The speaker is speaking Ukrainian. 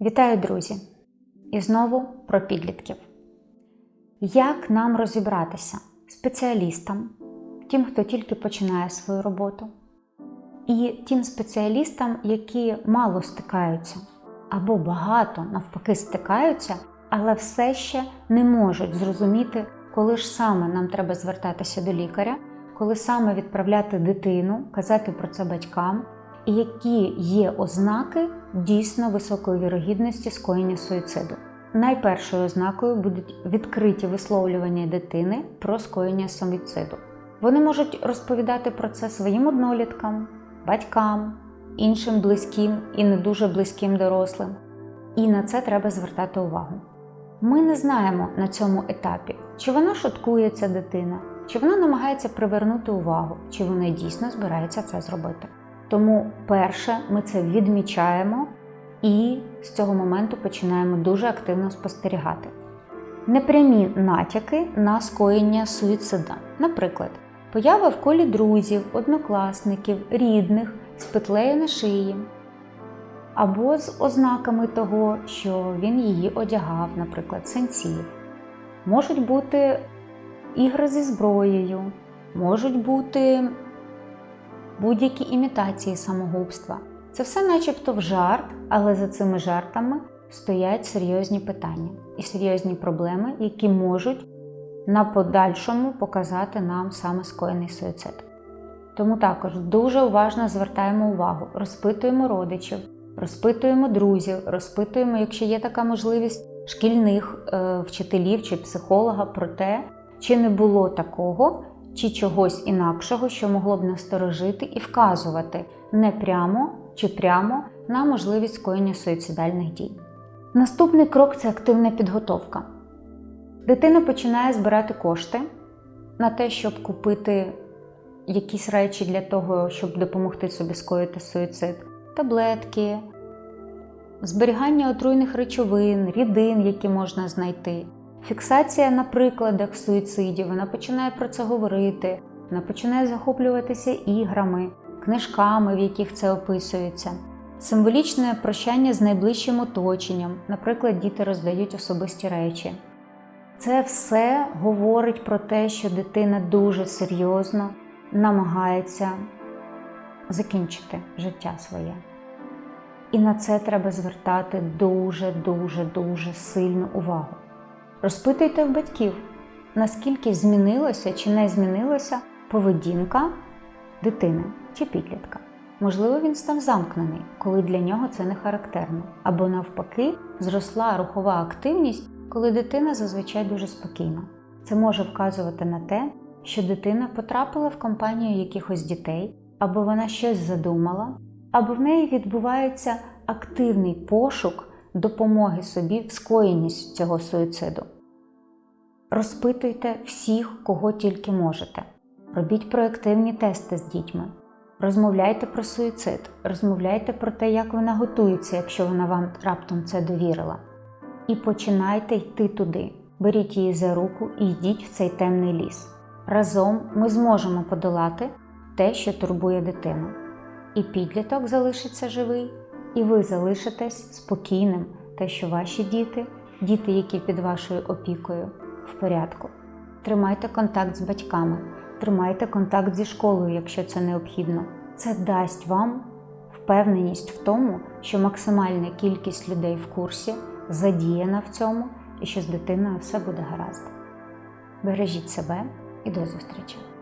Вітаю, друзі! І знову про підлітків. Як нам розібратися спеціалістам, тим, хто тільки починає свою роботу, і тим спеціалістам, які мало стикаються або багато навпаки стикаються, але все ще не можуть зрозуміти, коли ж саме нам треба звертатися до лікаря, коли саме відправляти дитину, казати про це батькам, які є ознаки дійсно високої вірогідності скоєння суїциду. Найпершою ознакою будуть відкриті висловлювання дитини про скоєння суїциду. Вони можуть розповідати про це своїм одноліткам, батькам, іншим близьким і не дуже близьким дорослим. І на це треба звертати увагу. Ми не знаємо на цьому етапі, чи вона шуткує ця дитина, чи вона намагається привернути увагу, чи вона дійсно збирається це зробити. Тому, перше, ми це відмічаємо і з цього моменту починаємо дуже активно спостерігати. Непрямі натяки на скоєння суїцида. Наприклад, поява в колі друзів, однокласників, рідних з петлею на шиї, або з ознаками того, що він її одягав, наприклад, синців. Можуть бути ігри зі зброєю, можуть бути будь-які імітації самогубства. Це все начебто в жарт, але за цими жартами стоять серйозні питання і серйозні проблеми, які можуть на подальшому показати нам саме скоєний суїцид. Тому також дуже уважно звертаємо увагу, розпитуємо родичів, розпитуємо друзів, розпитуємо, якщо є така можливість, шкільних е, вчителів чи психолога про те, чи не було такого, чи чогось інакшого, що могло б насторожити і вказувати не прямо чи прямо на можливість скоєння суїцидальних дій. Наступний крок це активна підготовка. Дитина починає збирати кошти на те, щоб купити якісь речі для того, щоб допомогти собі скоїти суїцид, таблетки, зберігання отруйних речовин, рідин, які можна знайти. Фіксація на прикладах суїцидів, вона починає про це говорити, вона починає захоплюватися іграми, книжками, в яких це описується. Символічне прощання з найближчим оточенням, наприклад, діти роздають особисті речі. Це все говорить про те, що дитина дуже серйозно намагається закінчити життя своє. І на це треба звертати дуже-дуже дуже сильну увагу. Розпитуйте в батьків, наскільки змінилося чи не змінилася поведінка дитини чи підлітка. Можливо, він став замкнений, коли для нього це не характерно, або навпаки, зросла рухова активність, коли дитина зазвичай дуже спокійна. Це може вказувати на те, що дитина потрапила в компанію якихось дітей, або вона щось задумала, або в неї відбувається активний пошук допомоги собі в скоєнні цього суїциду. Розпитуйте всіх, кого тільки можете. Робіть проективні тести з дітьми. Розмовляйте про суїцид, розмовляйте про те, як вона готується, якщо вона вам раптом це довірила. І починайте йти туди. Беріть її за руку і йдіть в цей темний ліс. Разом ми зможемо подолати те, що турбує дитину. І підліток залишиться живий, і ви залишитесь спокійним, те, що ваші діти, діти, які під вашою опікою, в порядку. Тримайте контакт з батьками, тримайте контакт зі школою, якщо це необхідно. Це дасть вам впевненість в тому, що максимальна кількість людей в курсі задіяна в цьому і що з дитиною все буде гаразд. Бережіть себе і до зустрічі!